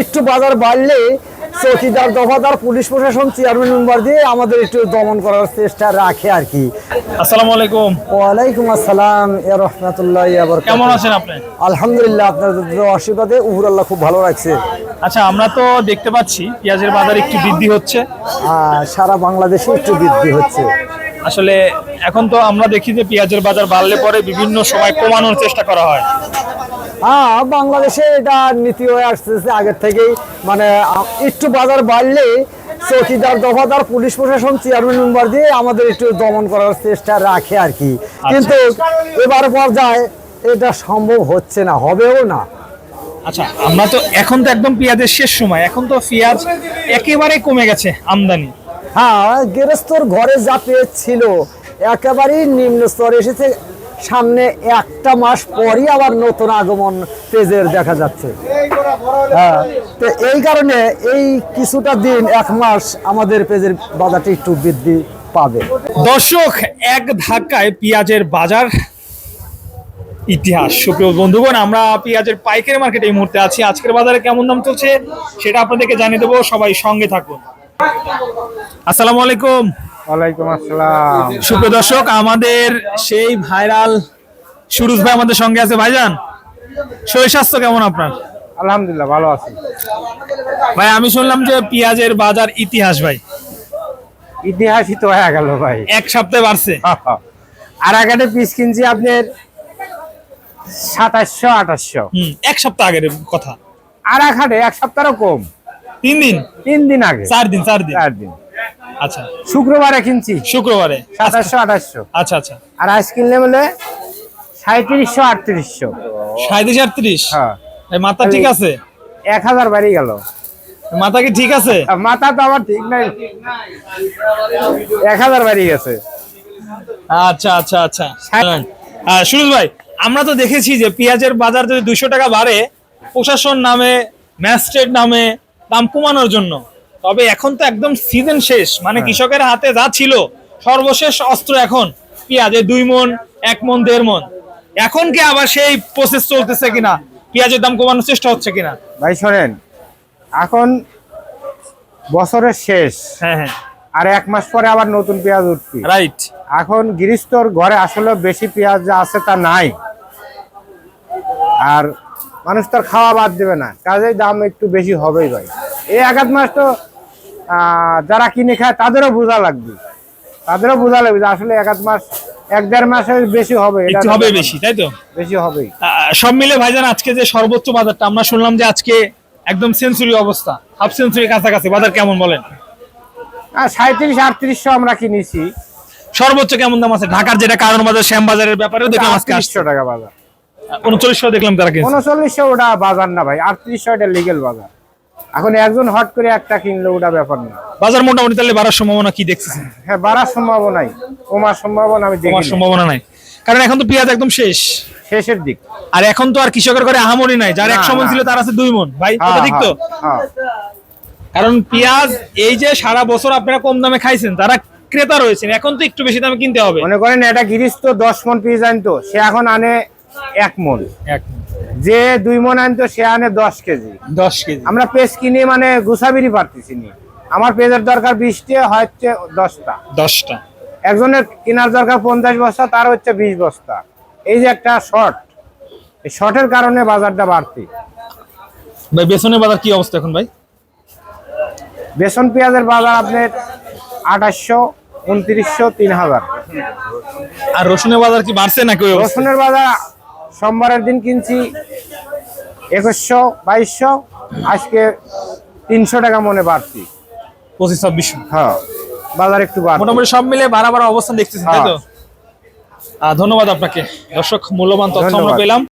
একটু বাজার বাড়লে চৌকিদার দফাদার পুলিশ প্রশাসন চেয়ারম্যান মেম্বার দিয়ে আমাদের একটু দমন করার চেষ্টা রাখে আর কি। আসসালামু আলাইকুম। ওয়ালাইকুম আসসালাম ইয়া রহমতুল্লাহ ইয়া বরকাতুহু। কেমন আছেন আপনি? আলহামদুলিল্লাহ আপনাদের আশীর্বাদে উপর আল্লাহ খুব ভালো রাখছে। আচ্ছা আমরা তো দেখতে পাচ্ছি পেঁয়াজের বাজার একটু বৃদ্ধি হচ্ছে। সারা বাংলাদেশে একটু বৃদ্ধি হচ্ছে। আসলে এখন তো আমরা দেখি যে পেঁয়াজের বাজার বাড়লে পরে বিভিন্ন সময় কমানোর চেষ্টা করা হয়। হ্যাঁ বাংলাদেশে এটা নীতি হয়ে আসতেছে আগের থেকেই। মানে একটু বাজার বাড়লে চৌকিদার দফাদার পুলিশ প্রশাসন চেয়ারম্যান মেম্বার দিয়ে আমাদের একটু দমন করার চেষ্টা রাখে আর কি। কিন্তু এবার পর্যায়ে এটা সম্ভব হচ্ছে না হবেও না। আচ্ছা আমরা তো এখন তো একদম পেঁয়াজের শেষ সময়। এখন তো পেঁয়াজ একেবারে কমে গেছে আমদানি। হ্যাঁ গৃহস্থর ঘরে যা পেঁয়াজ ছিল একেবারেই নিম্ন স্তরে এসেছে। সামনে একটা মাস পরই আবার নতুন আগমন পেজের দেখা যাচ্ছে। হ্যাঁ তো এই কারণে এই কিছুটা দিন, এক মাস আমাদের পেজের বাজারটি একটু বৃদ্ধি পাবে। দর্শক, এক ধাক্কায় পেঁয়াজের বাজার ইতিহাস। সুপ্রিয় বন্ধুগণ, আমরা পেঁয়াজের পাইকারি মার্কেটে এই মুহূর্তে আছি। আজকের বাজারে কেমন দাম চলছে, সেটা আপনাদেরকে জানিয়ে দেবো। সবাই সঙ্গে থাকুন। আসসালামু আলাইকুম। ওয়ালাইকুম আসসালাম। সুপ্রিয় দর্শক আমাদের সেই ভাইরাল সুরুজ ভাই আমাদের সঙ্গে আছে। ভাইজান শরীর স্বাস্থ্য কেমন আপনার? আলহামদুলিল্লাহ ভালো আছি। ভাই আমি শুনলাম যে পেঁয়াজের বাজার ইতিহাস ভাই। ইতিহাসই তো হয়ে গেল ভাই। এক সপ্তাহে বাড়ছে। আর আগাটে পিস কিনছি আপনার সাতাশশো আঠাশশো। হুম এক সপ্তাহ আগের কথা। আর এক হাটে এক সপ্তাহও কম। তিন দিন? তিন দিন আগে। চার দিন চার দিন? চার দিন। আচ্ছা। শুক্রবারে কিনছি। শুক্রবারে? সাতাশশো আঠাশশো। আচ্ছা আচ্ছা। আর আজ কিনলে বলে সাঁত্রিশশো আটত্রিশশো। সাঁত্রিশ আটত্রিশ? হ্যাঁ। মাথা ঠিক আছে? এক হাজার বাড়ি গেল। মাথা কি ঠিক আছে? মাথা তো আমার ঠিক নাই। এক হাজার বাড়ি গেছে। আচ্ছা আচ্ছা আচ্ছা। সুরজ ভাই আমরা তো দেখেছি যে পেঁয়াজের বাজার যদি দুশো টাকা বাড়ে প্রশাসন নামে ম্যাজিস্ট্রেট নামে দাম কমানোর জন্য। তবে এখন তো একদম সিজন শেষ। মানে কৃষকের হাতে যা ছিল সর্বশেষ অস্ত্র এখন। পেঁয়াজের দুই মন এক মন দেড় মন। এখন কি আবার সেই প্রসেস চলতেছে কিনা? পেঁয়াজের দাম কমানোর চেষ্টা হচ্ছে কিনা? ভাই শোনেন এখন বছরের শেষ। হ্যাঁ হ্যাঁ। আর এক মাস পরে আবার নতুন পেঁয়াজ উঠবে রাইট এখন গৃহস্থর ঘরে আসলে বেশি পেঁয়াজ যা আছে তা নাই। আর মানুষ তার খাওয়া বাদ দেবে না। কাজেই দাম একটু বেশি হবেই ভাই। এই এক আধ মাস তো যারা কিনে খায় তাদেরও বোঝা লাগবে। তাদেরও বোঝা লাগবে যে আসলে এক আধ মাস এক দেড় মাসের বেশি হবে। একটু হবে বেশি তাই তো? বেশি হবেই। সব মিলে ভাইজান আজকে যে সর্বোচ্চ বাজারটা আমরা শুনলাম যে আজকে একদম সেঞ্চুরি অবস্থা হাফ সেঞ্চুরি কাছাকাছি বাজার কেমন বলেন? সাঁত্রিশ আটত্রিশশো আমরা কিনেছি। সর্বোচ্চ কেমন দাম আছে? ঢাকার যেটা কারণ বাজার শ্যাম বাজারের ব্যাপারেও দেখলাম আজকে আটত্রিশশো টাকা বাজার। উনচল্লিশশো দেখলাম তারা কিনছে। উনচল্লিশশো ওটা বাজার না ভাই আটত্রিশশো এটা লিগেল বাজার। এখন একজন হট করে একটা কিনলে ওটা ব্যাপার না। বাজার মোটামুটি তাহলে বাড়ার সম্ভাবনা কি দেখতেছেন হ্যাঁ বাড়ার সম্ভাবনাই। কমার সম্ভাবনা আমি দেখি কমার। সম্ভাবনা নাই। কারণ এখন তো পেঁয়াজ একদম শেষ। শেষের দিক। আর এখন তো আর কৃষকের ঘরে আহামরি নাই। যার না, একশো ছিল তার আছে দুই মন। ভাই হ্যাঁ, কথা ঠিক তো। হ্যাঁ, হ্যাঁ। কারণ পেঁয়াজ এই যে সারা বছর আপনারা কম দামে খাইছেন তারা ক্রেতা রয়েছেন। এখন তো একটু বেশি দামে কিনতে হবে। মনে করেন এটা তো দশ মন পিস আনতো সে এখন আনে এক মন। এক যে দুই মন আনতো সে আনে দশ কেজি। দশ কেজি। আমরা পেজ কিনে মানে গুছাবিরি পারতেছি নি। আমার পেজের দরকার বিশটা হচ্ছে দশটা। দশটা। একজনের কেনার দরকার পঞ্চাশ বস্তা তার হচ্ছে বিশ বস্তা। এই যে একটা শর্ট এই শর্টের কারণে বাজারটা বাড়তি। ভাই বেসনের বাজার কি অবস্থা এখন ভাই? বেসন পেঁয়াজের বাজার আপনার আঠাশশো উনত্রিশশো তিন হাজার। আর রসুনের বাজার কি বাড়ছে নাকি রসুনের বাজার সোমবারের দিন কিনছি একুশশো বাইশশো আজকে তিনশো টাকা মনে বাড়তি। পঁচিশ ছাব্বিশ হ্যাঁ বাজার একটু মোটামুটি সব মিলে বাড়া বাড়া অবস্থান দেখতেছি তাই তো? হ্যাঁ। ধন্যবাদ আপনাকে। দর্শক মূল্যবান তথ্য আমরা পেলাম।